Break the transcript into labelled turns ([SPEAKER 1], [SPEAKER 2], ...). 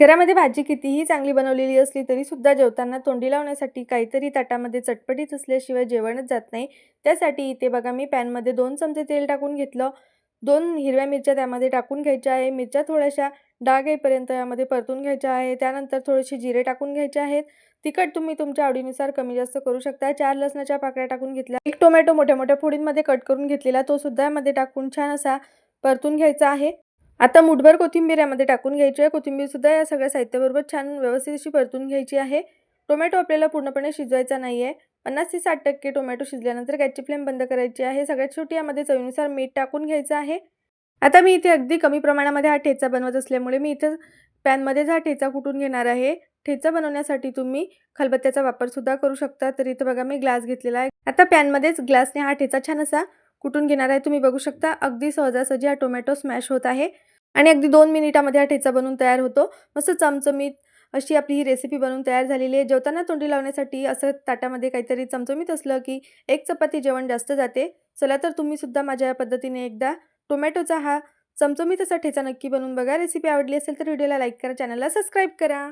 [SPEAKER 1] घरामध्ये भाजी कितीही चांगली बनवलेली असली तरीसुद्धा जेवताना तोंडी लावण्यासाठी काहीतरी ताटामध्ये चटपटीत असल्याशिवाय जेवणच जात नाही. त्यासाठी इथे बघा मी पॅनमध्ये दोन चमचे तेल टाकून घेतलं. दोन हिरव्या मिरच्या त्यामध्ये टाकून घ्यायच्या आहे. मिरच्या थोड्याशा डाग येईपर्यंत यामध्ये परतून घ्यायच्या आहे. त्यानंतर थोडेसे जिरे टाकून घ्यायचे आहेत. तिखट तुम्ही तुमच्या आवडीनुसार कमी जास्त करू शकता. चार लसणाच्या पाकळ्या टाकून घेतल्या. एक टोमॅटो मोठ्या मोठ्या फोडींमध्ये कट करून घेतलेला तो सुद्धा यामध्ये टाकून छान असा परतून घ्यायचा आहे. आता मुठभर कोथिंबीर यामध्ये टाकून घ्यायची आहे. कोथिंबीरसुद्धा या सगळ्या साहित्याबरोबर छान व्यवस्थित अशी परतून घ्यायची आहे. टोमॅटो आपल्याला पूर्णपणे शिजवायचा नाही आहे पन्नास ते साठ टक्के टोमॅटो शिजल्यानंतर गॅसची फ्लेम बंद करायची आहे. सगळ्यात शेवटी यामध्ये चवीनुसार मीठ टाकून घ्यायचं आहे. आता मी इथे अगदी कमी प्रमाणामध्ये हा ठेचा बनवत असल्यामुळे मी इथं पॅनमध्येच हा ठेचा कुटून घेणार आहे? ठेचा बनवण्यासाठी तुम्ही खलबत्त्याचा वापरसुद्धा करू शकता. तर इथं बघा मी ग्लास घेतलेला आहे. आता पॅनमध्येच ग्लासने हा ठेचा छान असा कुटून घेणार आहे तुम्ही बघू शकता. अगदी सहजासहजी हा टोमॅटो स्मॅश होत आहे. आणि अगदी दोन मिनिटामध्ये हा ठेचा बनवून तयार होतो. मस्त चमचमीत अशी आपली ही रेसिपी बनवून तयार झालेली आहे. जेवताना तोंडी लावण्यासाठी असं ताटामध्ये काहीतरी चमचमीत असलं की एक चपाती जेवण जास्त जाते. चला तर तुम्हीसुद्धा माझ्या या पद्धतीने एकदा टोमॅटोचा हा चमचमीत असा ठेचा नक्की बनवून बघा. रेसिपी आवडली असेल तर व्हिडिओला लाईक करा चॅनलला सबस्क्राईब करा.